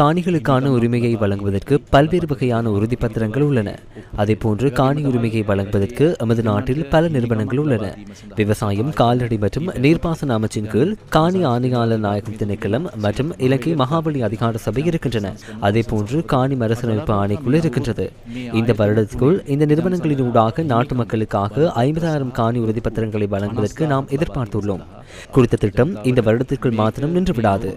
காணிகளுக்கான உரிமையை வழங்குவதற்கு பல்வேறு வகையான உறுதிப்பத்திரங்கள் உள்ளன. அதேபோன்று காணி உரிமையை வழங்குவதற்கு எமது நாட்டில் பல நிறுவனங்கள் உள்ளன. விவசாயம் கால்நடை மற்றும் நீர்ப்பாசன அமைச்சின் கீழ் காணி ஆணையாளர் நாயகம் திணைக்களம் மற்றும் இலங்கை மகாபலி அதிகார சபை இருக்கின்றன. அதே போன்று காணி மறுசீரமைப்பு ஆணைக்குள் இருக்கின்றது. இந்த வருடத்திற்குள் இந்த நிறுவனங்களின் ஊடாக நாட்டு மக்களுக்காக ஐம்பதாயிரம் காணி உறுதிப்பத்திரங்களை வழங்குவதற்கு நாம் எதிர்பார்த்துள்ளோம். குறித்த திட்டம் இந்த வருடத்திற்குள் மாத்திரம் நின்றுவிடாது.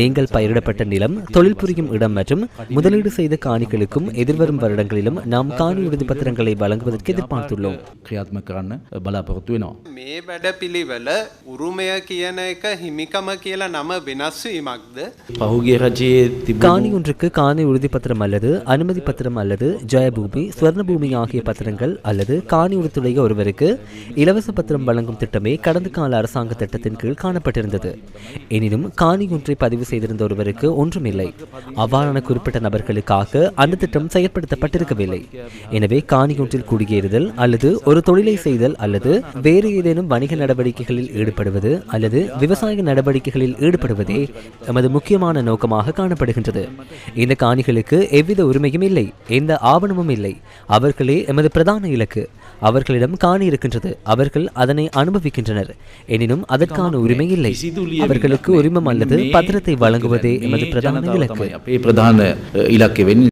நீங்கள் பயிரிடப்பட்ட நிலம் தொழில் புரியும் இடம் மற்றும் முதலீடு செய்த காணிகளுக்கும் எதிர்வரும் வருடங்களிலும் நாம் காணி உறுதிப்பத்திரங்களை வழங்குவதற்கு எதிர்பார்த்துள்ளோம் ක්‍රියාත්ම කරන්න බලාපොරොත්තු වෙනවා. මේ වැඩ පිළිවෙල උරුමය කියන එක හිමිකම කියලා නම වෙනස්වීමක්ද පහුගේ රජයේ තිබ காணி ஒன்றுக்கு காணி உறுதிப்பத்திரம் அல்லது அனுமதி பத்திரம் அல்லது ஜெயபூமி சுவர்ணபூமி ஆகிய பத்திரங்கள் அல்லது காணி உறுத்துடைய ஒருவருக்கு இலவச பத்திரம் வழங்கும் திட்டமே கடந்த கால அரசாங்க திட்டத்தின் கீழ் காணப்பட்டிருந்தது எனினும் காணி ஒன்றை பதிவு செய்திருந்த ஒருவருக்கு ஒன்றுமில்லை. அவ்வாறான குறிப்பிட்ட நபர்களுக்காக அந்த திட்டம் செயற்படுத்தப்பட்டிருக்கவில்லை. எனவே காணி ஒன்றில் குடியேறுதல் அல்லது ஒரு தொழிலை செய்தல் அல்லது வேறு ஏதேனும் வணிக நடவடிக்கைகளில் ஈடுபடுவது அல்லது விவசாய நடவடிக்கைகளில் ஈடுபடுவதே எமது முக்கியமான நோக்கமாக காணப்படுகின்றது. இந்த காணிகளுக்கு எவ்வித உரிமையும் இல்லை. எந்த ஆவணமும் இல்லை. அவர்களே எமது பிரதான இலக்கு. அவர்களிடம் காணி இருக்கின்றது அவர்கள் அதனை அனுபவிக்கின்றனர். எனினும் அதற்கான உரிமை இல்லை அவர்களுக்கு உரிமம் அல்லது பத்திரத்தை வழங்குவதே எமது பிரதான இலக்கு.